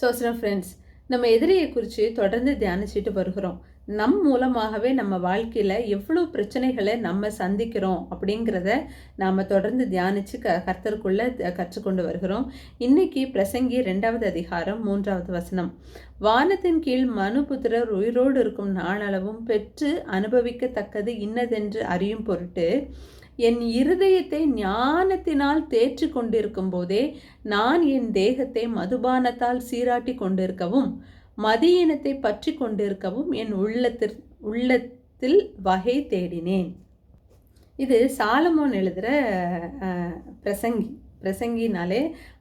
சோசனம் friends நம்ம எதிரியை குறித்து தொடர்ந்து தியானிச்சுட்டு வருகிறோம். நம் மூலமாகவே நம்ம வாழ்க்கையில் எவ்வளோ பிரச்சனைகளை நம்ம சந்திக்கிறோம் அப்படிங்கிறத நாம் தொடர்ந்து தியானித்து க கர்த்தருக்குள்ளே கற்றுக்கொண்டு வருகிறோம். இன்னைக்கு பிரசங்கி ரெண்டாவது அதிகாரம் மூன்றாவது வசனம். வானத்தின் கீழ் மனுபுத்திரர் உயிரோடு இருக்கும் நாளளவும் பெற்று அனுபவிக்கத்தக்கது இன்னதென்று அறியும் பொருட்டு என் இருதயத்தை ஞானத்தினால் தேற்றி கொண்டிருக்கும் போதே நான் என் தேகத்தை மதுபானத்தால் சீராட்டி கொண்டிருக்கவும் மதியினத்தை பற்றி கொண்டிருக்கவும் என் உள்ளத்தில் உள்ளத்தில் வகை தேடினேன். இது சாலமோன் எழுதுகிற பிரசங்கி. பிரசங்கினாலே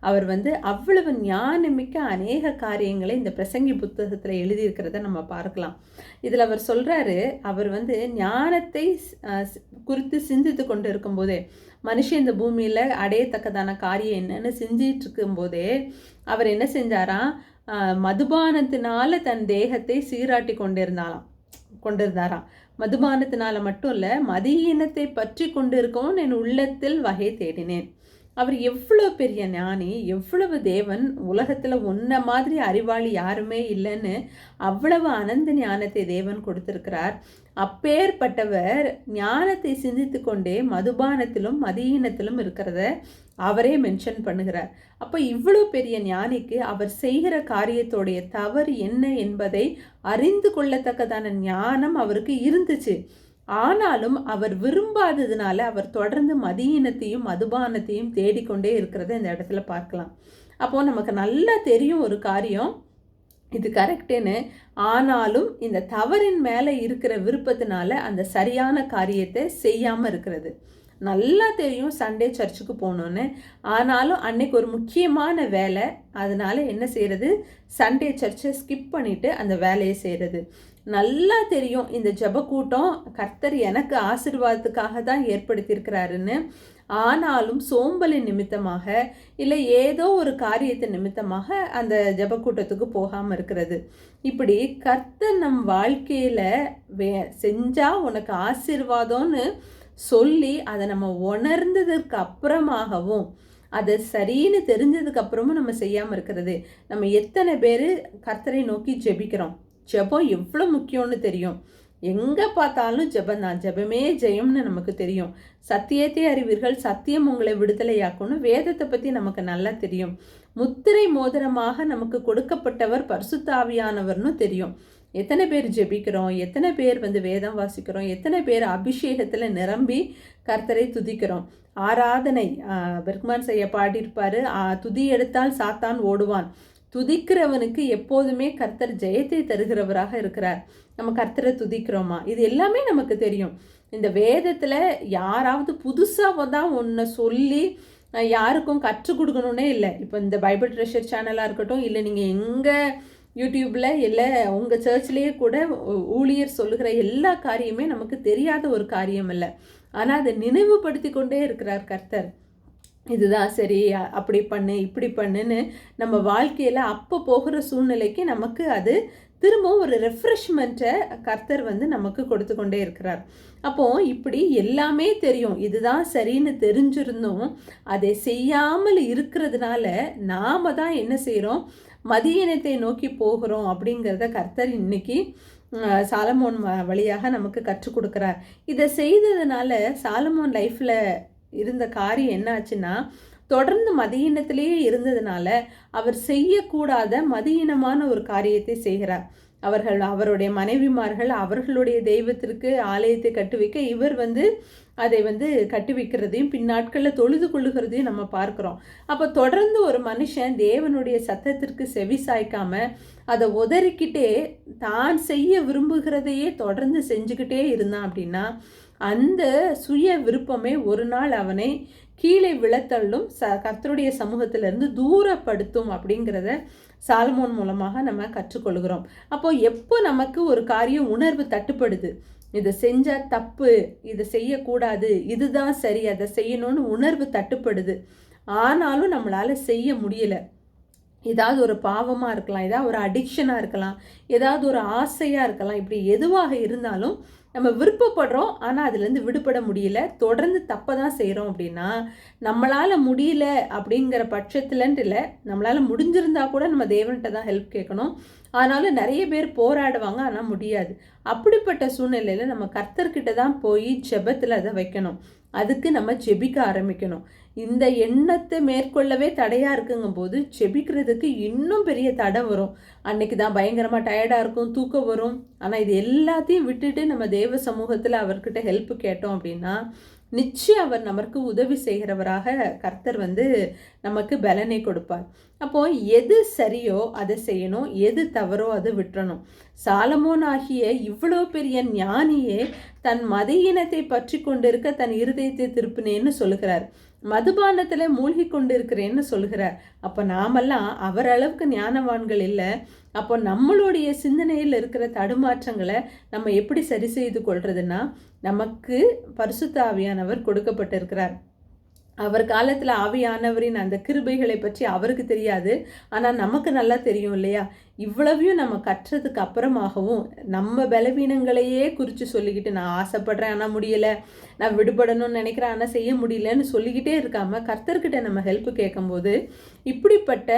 அவர் வந்து அவ்வளவு ஞானமிக்க அநேக காரியங்களை இந்த பிரசங்கி புத்தகத்தில் எழுதியிருக்கிறத நம்ம பார்க்கலாம். இதில் அவர் சொல்கிறாரு அவர் வந்து ஞானத்தை குறித்து சிந்தித்து கொண்டு இருக்கும்போதே மனுஷன் இந்த பூமியில் அடையத்தக்கதான காரியம் என்னன்னு செஞ்சிட்டு இருக்கும்போதே அவர் என்ன செஞ்சாராம் மதுபானத்தினால தன் தேகத்தை சீராட்டி கொண்டிருந்தாலாம் கொண்டிருந்தாராம். மதுபானத்தினால மட்டும் இல்லை மதியினத்தை பற்றி கொண்டிருக்கவும் என் உள்ளத்தில் வகை தேடினேன். அவர் எவ்வளோ பெரிய ஞானி எவ்வளவு தேவன் உலகத்தில் உன்ன மாதிரி அறிவாளி யாருமே இல்லைன்னு அவ்வளவு அனந்த ஞானத்தை தேவன் கொடுத்திருக்கிறார். அப்பேற்பட்டவர் ஞானத்தை சிந்தித்து கொண்டே மதுபானத்திலும் மதியீனத்திலும் இருக்கிறத அவரே மென்ஷன் பண்ணுகிறார். அப்போ இவ்வளோ பெரிய ஞானிக்கு அவர் செய்கிற காரியத்தோடைய தவறு என்ன என்பதை அறிந்து கொள்ளத்தக்கதான ஞானம் அவருக்கு இருந்துச்சு. ஆனாலும் அவர் விரும்பாததுனால அவர் தொடர்ந்து மதியினத்தையும் மதுபானத்தையும் தேடிக்கொண்டே இருக்கிறத இந்த இடத்துல பார்க்கலாம். அப்போது நமக்கு நல்லா தெரியும் ஒரு காரியம். இது கரெக்டுன்னு ஆனாலும் இந்த தவறின் மேலே இருக்கிற விருப்பத்தினால அந்த சரியான காரியத்தை செய்யாமல் இருக்கிறது. நல்லா தெரியும் சண்டே சர்ச்சுக்கு போகணுன்னு ஆனாலும் அன்னைக்கு ஒரு முக்கியமான வேலை. அதனால என்ன செய்கிறது சண்டே சர்ச்சை ஸ்கிப் பண்ணிவிட்டு அந்த வேலையை செய்கிறது நல்லா தெரியும். இந்த ஜபக்கூட்டம் கர்த்தர் எனக்கு ஆசிர்வாதத்துக்காக தான் ஏற்படுத்தியிருக்கிறாருன்னு. ஆனாலும் சோம்பலின் நிமித்தமாக இல்லை ஏதோ ஒரு காரியத்தை நிமித்தமாக அந்த ஜபக்கூட்டத்துக்கு போகாமல் இருக்கிறது. இப்படி கர்த்தர் நம் வாழ்க்கையில் வே செஞ்சால் உனக்கு ஆசிர்வாதம்னு சொல்லி அதை நம்ம உணர்ந்ததுக்கு அப்புறமாகவும் அதை சரின்னு தெரிஞ்சதுக்கு அப்புறமும் நம்ம செய்யாமல் இருக்கிறது. நம்ம எத்தனை பேர் கர்த்தரை நோக்கி ஜெபிக்கிறோம்? ஜெபம் எவ்வளோ முக்கியம்னு தெரியும். எங்கே பார்த்தாலும் ஜெபம் தான். ஜெபமே ஜெயம்னு நமக்கு தெரியும். சத்தியத்தை அறிவீர்கள் சத்தியம் உங்களை விடுதலையாக்கும்னு வேதத்தை பற்றி நமக்கு நல்லா தெரியும். முத்திரை மோதிரமாக நமக்கு கொடுக்கப்பட்டவர் பரிசுத்தாவியானவர்னு தெரியும். எத்தனை பேர் ஜெபிக்கிறோம் எத்தனை பேர் வந்து வேதம் வாசிக்கிறோம் எத்தனை பேர் அபிஷேகத்தில் நிரம்பி கர்த்தரை துதிக்கிறோம். ஆராதனை பெர்க்மான் செய்ய பாடியிருப்பார் துதி எடுத்தால் சாத்தான் ஓடுவான். துதிக்கிறவனுக்கு எப்போதுமே கர்த்தர் ஜெயத்தை தருகிறவராக இருக்கிறார். நம்ம கர்த்தரை துதிக்கிறோமா? இது எல்லாமே நமக்கு தெரியும். இந்த வேதத்தில் யாராவது புதுசாக தான் ஒன்றை சொல்லி யாருக்கும் கற்றுக் கொடுக்கணுன்னே இல்லை. இப்போ இந்த பைபிள் ட்ரெஷர் சேனலாக இருக்கட்டும் இல்லை நீங்கள் எங்கே யூடியூப்பில் இல்லை உங்கள் சர்ச்லேயே கூட ஊழியர் சொல்லுகிற எல்லா காரியமே நமக்கு தெரியாத ஒரு காரியம் இல்லை ஆனால் அதை நினைவுபடுத்தி கொண்டே இருக்கிறார் கர்த்தர். இதுதான் சரி அப்படி பண்ணு இப்படி பண்ணுன்னு நம்ம வாழ்க்கையில் அப்போ போகிற சூழ்நிலைக்கு நமக்கு அது திரும்பவும் ஒரு ரெஃப்ரெஷ்மெண்ட்டை கர்த்தர் வந்து நமக்கு கொடுத்து கொண்டே இருக்கிறார். அப்போது இப்படி எல்லாமே தெரியும். இதுதான் சரின்னு தெரிஞ்சிருந்தும் அதை செய்யாமல் இருக்கிறதுனால நாம தான் என்ன செய்கிறோம் மதியினத்தை நோக்கி போகிறோம் அப்படிங்கிறத கர்த்தர் இன்னைக்கு சாலமோன் வழியாக நமக்கு கற்றுக் கொடுக்குறார். இதை செய்ததுனால சாலமோன் லைஃப்பில் இருந்த காரியம் என்ன ஆச்சுன்னா தொடர்ந்து மதியினத்திலேயே இருந்ததுனால அவர் செய்யக்கூடாத மதியினமான ஒரு காரியத்தை செய்கிறார். அவர்கள் அவருடைய மனைவிமார்கள் அவர்களுடைய தெய்வத்திற்கு ஆலயத்தை கட்டு வைக்க இவர் வந்து அதை வந்து கட்டி வைக்கிறதையும் பின்னாட்களில் தொழுது கொள்ளுகிறதையும் நம்ம பார்க்குறோம். அப்போ தொடர்ந்து ஒரு மனுஷன் தேவனுடைய சத்தத்திற்கு செவி சாய்க்காம அதை உதறிக்கிட்டே தான் செய்ய விரும்புகிறதையே தொடர்ந்து செஞ்சுக்கிட்டே இருந்தான் அப்படின்னா அந்த சுய விருப்பமே ஒரு நாள் அவனை கீழே விழத்தள்ளும். ச கத்தருடைய சமூகத்திலிருந்து தூரப்படுத்தும் அப்படிங்கிறத சால்மோன் மூலமாக நம்ம கற்றுக்கொள்கிறோம். அப்போ எப்போ நமக்கு ஒரு காரியம் உணர்வு தட்டுப்படுது? இதை செஞ்சால் தப்பு இதை செய்யக்கூடாது இதுதான் சரி அதை செய்யணும்னு உணர்வு தட்டுப்படுது. ஆனாலும் நம்மளால் செய்ய முடியலை. ஏதாவது ஒரு பாவமாக இருக்கலாம் ஏதாவது ஒரு அடிக்ஷனாக இருக்கலாம் ஏதாவது ஒரு ஆசையாக இருக்கலாம் இப்படி எதுவாக இருந்தாலும் நம்ம விருப்பப்படுறோம் ஆனால் அதுலேருந்து விடுபட முடியல. தொடர்ந்து தப்பை தான் செய்கிறோம் அப்படின்னா நம்மளால் முடியல அப்படிங்கிற பட்சத்துலன்ட்டு இல்லை நம்மளால் முடிஞ்சிருந்தா கூட நம்ம தேவன்கிட்ட தான் ஹெல்ப் கேட்கணும். ஆனாலும் நிறைய பேர் போராடுவாங்க ஆனால் முடியாது. அப்படிப்பட்ட சூழ்நிலையில் நம்ம கர்த்தர்கிட்ட தான் போய் ஜெபத்தில் அதை வைக்கணும். அதுக்கு நம்ம ஜெபிக்க ஆரம்பிக்கணும். இந்த எண்ணத்தை மேற்கொள்ளவே தடையாக இருக்குங்கும் போது ஜெபிக்கிறதுக்கு இன்னும் பெரிய தடை வரும். அன்னைக்கு தான் பயங்கரமாக டயர்டாக இருக்கும் தூக்கம் வரும். ஆனால் இது எல்லாத்தையும் விட்டுட்டு நம்ம தேவ சமூகத்தில் அவர்கிட்ட ஹெல்ப் கேட்டோம் அப்படின்னா நிச்சயம் அவர் நமக்கு உதவி செய்கிறவராக கர்த்தர் வந்து நமக்கு பலனை கொடுப்பார். அப்போ எது சரியோ அதை செய்யணும் எது தவறோ அதை விட்டுறணும். சாலமோன் ஆகிய இவ்வளோ பெரிய ஞானியே தன் மத இனத்தை பற்றி கொண்டிருக்க தன் இருதயத்தை திருப்பினேன்னு சொல்லுகிறார். மதுபானத்தில் மூழ்கி கொண்டு இருக்கிறேன்னு சொல்கிறார் அப்போ நாமெல்லாம் அவர் அளவுக்கு ஞானவான்கள் இல்லை. அப்போ நம்மளுடைய சிந்தனையில் இருக்கிற தடுமாற்றங்களை நம்ம எப்படி சரி செய்து கொள்றதுன்னா நமக்கு பரிசுத்தாவியானவர் கொடுக்கப்பட்டிருக்கிறார். அவர் காலத்தில் ஆவியானவரின் அந்த கிருபைகளை பற்றி அவருக்கு தெரியாது. ஆனால் நமக்கு நல்லா தெரியும் இல்லையா? இவ்வளவையும் நம்ம கற்றதுக்கு அப்புறமாகவும் நம்ம பலவீனங்களையே குறித்து சொல்லிக்கிட்டு நான் ஆசைப்படுறேன் ஆனால் முடியலை. நான் விடுபடணும்னு நினைக்கிறேன் ஆனால் செய்ய முடியலன்னு சொல்லிக்கிட்டே இருக்காமல் கர்த்தர்கிட்ட நம்ம ஹெல்ப் கேட்கும்போது இப்படிப்பட்ட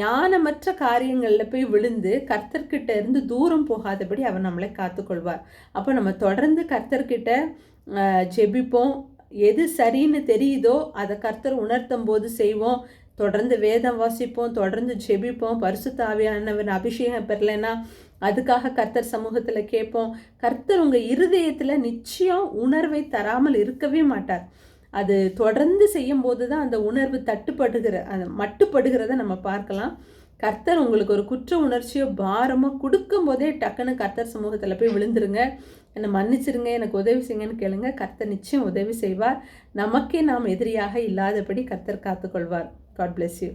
ஞானமற்ற காரியங்களில் போய் விழுந்து கர்த்தர்கிட்ட இருந்து தூரம் போகாதபடி அவர் நம்மளை காத்துக்கொள்வார். அப்போ நம்ம தொடர்ந்து கர்த்தர்கிட்ட ஜெபிப்போம். எது சரின்னு தெரியுதோ அதை கர்த்தர் உணர்த்தும் போது செய்வோம். தொடர்ந்து வேதம் வாசிப்போம் தொடர்ந்து ஜெபிப்போம். பரிசுத்தாவியானவன் அபிஷேகம் பெறலைன்னா அதுக்காக கர்த்தர் சமூகத்தில் கேட்போம். கர்த்தர் உங்கள் இருதயத்தில் நிச்சயம் உணர்வை தராமல் இருக்கவே மாட்டார். அது தொடர்ந்து செய்யும் போது தான் அந்த உணர்வு தட்டுப்படுகிற அந்த மட்டுப்படுகிறத நம்ம பார்க்கலாம். கர்த்தர் உங்களுக்கு ஒரு குற்ற உணர்ச்சியோ பாரமோ கொடுக்கும் போதே டக்குன்னு கர்த்தர் சமூகத்தில் போய் விழுந்துருங்க. என்னை மன்னிச்சிருங்க எனக்கு உதவி செய்யுங்கன்னு கேளுங்க. கர்த்தர் நிச்சயம் உதவி செய்வார். நமக்கே நாம் எதிரியாக இல்லாதபடி கர்த்தர் காத்துக்கொள்வார். God bless you